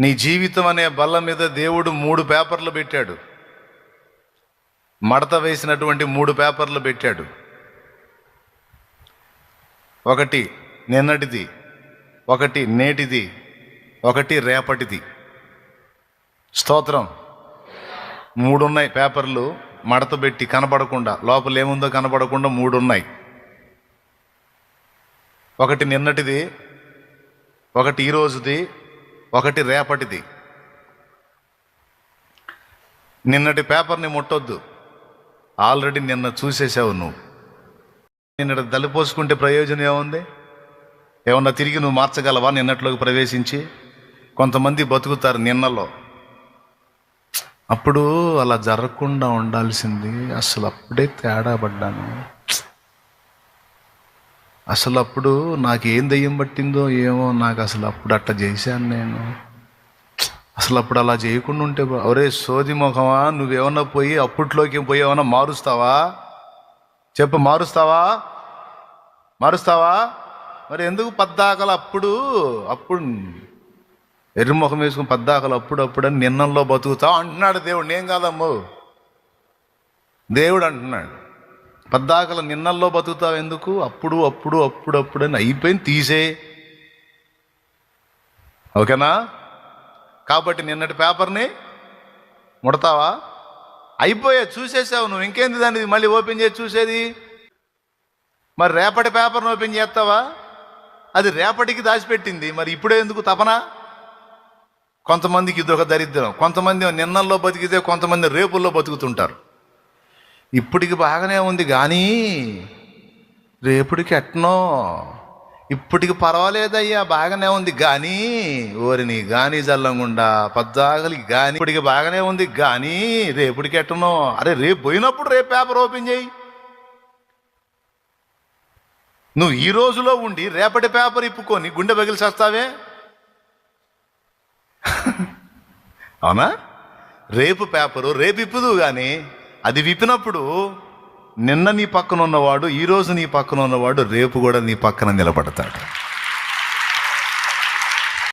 నీ జీవితం అనే బల్ల మీద దేవుడు మూడు పేపర్లు పెట్టాడు. మడత వేసినటువంటి మూడు పేపర్లు పెట్టాడు. ఒకటి నిన్నటిది ఒకటి నేటిది ఒకటి రేపటిది. స్తోత్రం. మూడు ఉన్నాయి పేపర్లు మడత పెట్టి కనపడకుండా లోపల ఏముందో కనపడకుండా మూడు ఉన్నాయి ఒకటి నిన్నటిది ఒకటి ఈరోజుది ఒకటి రేపటిది. నిన్నటి పేపర్ని ముట్టొద్దు. ఆల్రెడీ నిన్న చూసేసావు నువ్వు. నిన్నటి తలిపోసుకుంటే ప్రయోజనం ఏముంది? ఏమన్నా తిరిగి నువ్వు మార్చగలవా నిన్నట్లోకి ప్రవేశించి? కొంతమంది బతుకుతారు నిన్నలో. అప్పుడు అలా జరగకుండా ఉండాల్సింది. అసలు అప్పుడే తేడా పడ్డాను. అసలు అప్పుడు నాకేం దయ్యం పట్టిందో ఏమో నాకు అసలు అప్పుడు అట్లా చేశాను నేను. అసలు అప్పుడు అలా చేయకుండా ఉంటే బా- ఒరే సోది ముఖమా నువ్వేమన్నా పోయి అప్పట్లోకి పోయి ఏమన్నా మారుస్తావా? చెప్పు మారుస్తావా? మారుస్తావా? మరి ఎందుకు పద్దాకలు అప్పుడు అప్పుడు ఎర్రముఖం వేసుకుని పద్దాకలు అప్పుడు అప్పుడు అని నిన్నంలో బతుకుతావు? అంటున్నాడు దేవుడు. నేను కాదమ్మో. దేవుడు అంటున్నాడు. పద్దాకల నిన్నల్లో బతుకుతావు ఎందుకు? అప్పుడు అప్పుడు అప్పుడు అప్పుడు అని అయిపోయింది తీసే. ఓకేనా? కాబట్టి నిన్నటి పేపర్ని ముడతావా? అయిపోయా చూసేసావు నువ్వు. ఇంకేంది దాన్ని మళ్ళీ ఓపెన్ చేసి చూసేది? మరి రేపటి పేపర్ని ఓపెన్ చేస్తావా? అది రేపటికి దాచిపెట్టింది. మరి ఇప్పుడే ఎందుకు తపన? కొంతమందికి ఇదొక దరిద్రం. కొంతమంది నిన్నల్లో బతికితే కొంతమంది రేపుల్లో బతుకుతుంటారు. ఇప్పటికి బాగానే ఉంది కానీ రేపుడికి ఎట్నో? ఇప్పటికి పర్వాలేదయ్యా బాగానే ఉంది కానీ ఓరిని గాని జల్లంగుండా పద్దాగలి గాని ఇప్పటికి బాగానే ఉంది కానీ రేపుడికి ఎట్టనో అరే రేపు పోయినప్పుడు రేపు పేపర్ ఓపెన్ చేయి. నువ్వు ఈ రోజులో ఉండి రేపటి పేపర్ ఇప్పుకొని గుండె పగిలి చేస్తావే? అవునా? రేపు పేపరు రేపు ఇప్పుదు కానీ అది విప్పినప్పుడు నిన్న నీ పక్కన ఉన్నవాడు ఈరోజు నీ పక్కన ఉన్నవాడు రేపు కూడా నీ పక్కన నిలబడతాడు.